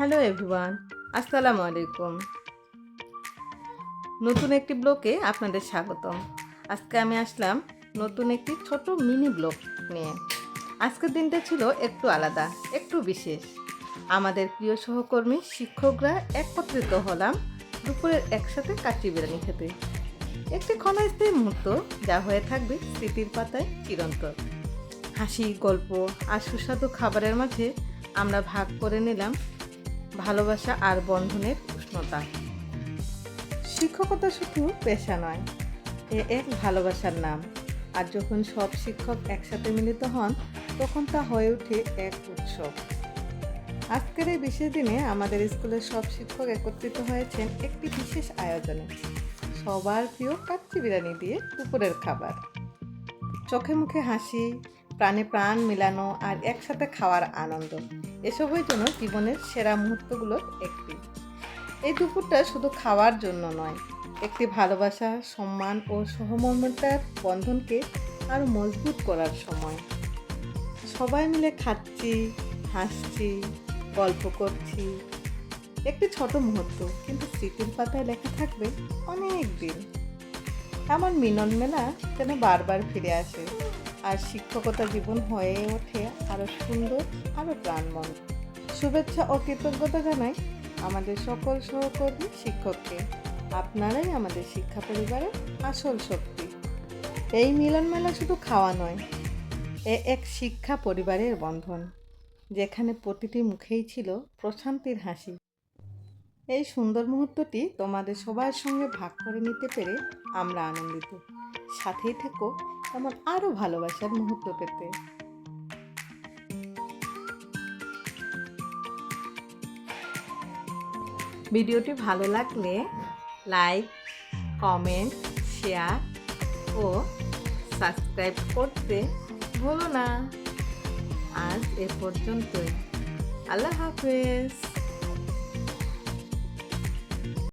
Hello everyone, আসসালামু আলাইকুম। নতুন একটি ব্লকে আপনাদের স্বাগতম। আজকে আমি আসলাম নতুন একটি ছোট মিনি ব্লক নিয়ে। আজকের দিনটা ছিল একটু আলাদা, একটু বিশেষ। আমাদের প্রিয় সহকর্মী শিক্ষকরা একত্রিত হলাম দুপুরের একসাথে কাচ্চি বিরিয়ানি খেতে। একটি ক্ষণস্থায়ী মুহূর্ত যা হয়ে থাকবে স্মৃতির পাতায় চিরন্তর হাসি, গল্প আর সুস্বাদু খাবারের মাঝে আমরা ভাগ করে নিলাম ভালোবাসা আর বন্ধনের উষ্ণতা। শিক্ষকতা শুধু পেশা নয়, এ এক ভালোবাসার নাম। আর যখন সব শিক্ষক একসাথে মিলিত হন, তখন তা হয়ে ওঠে এক উৎসব। আজকের এই বিশেষ দিনে আমাদের স্কুলের সব শিক্ষক একত্রিত হয়েছেন একটি বিশেষ আয়োজনে। সবার প্রিয় কাচ্চি বিরিয়ানি দিয়ে দুপুরের খাবার। চোখে মুখে হাসি প্রাণে প্রাণ মেলানো আর একসাথে খাওয়ার আনন্দ। এসবের জন্য জীবনের সেরা মুহূর্তগুলোর একটি। এই দুপুরটা শুধু খাওয়ার জন্য নয়, একটি ভালোবাসা, সম্মান ও সহমর্মিতার বন্ধনকে আরও মজবুত করার সময়। সবাই মিলে খাচ্ছি, হাসছি, গল্প করছি। একটি ছোট মুহূর্ত, কিন্তু স্মৃতির পাতায় লেখা থাকবে অনেক দিন। এমন মিলন মেলা যেন বারবার ফিরে আসে। আর শিক্ষকতা জীবন হয়ে ওঠে আরও সুন্দর আরও প্রাণবন্ত। শুভেচ্ছা ও কৃতজ্ঞতা জানাই আমাদের সকল সহকর্মী, শিক্ষককে। আপনারাই আমাদের শিক্ষা পরিবারের আসল শক্তি। এই মিলন মেলা শুধু খাওয়া নয়, এ এক শিক্ষা পরিবারের বন্ধন, যেখানে প্রতিটি মুখেই ছিল প্রশান্তির হাসি। এই সুন্দর মুহূর্তটি তোমাদের সবার সঙ্গে ভাগ করে নিতে পেরে আমরা আনন্দিত। সাথেই থেকো এমন আরও ভালোবাসার মুহূর্ত পেতে। ভিডিওটি ভালো লাগলে লাইক, কমেন্ট, শেয়ার ও সাবস্ক্রাইব করতে ভুলো না। আজ এ পর্যন্তই। আল্লাহ হাফেজ।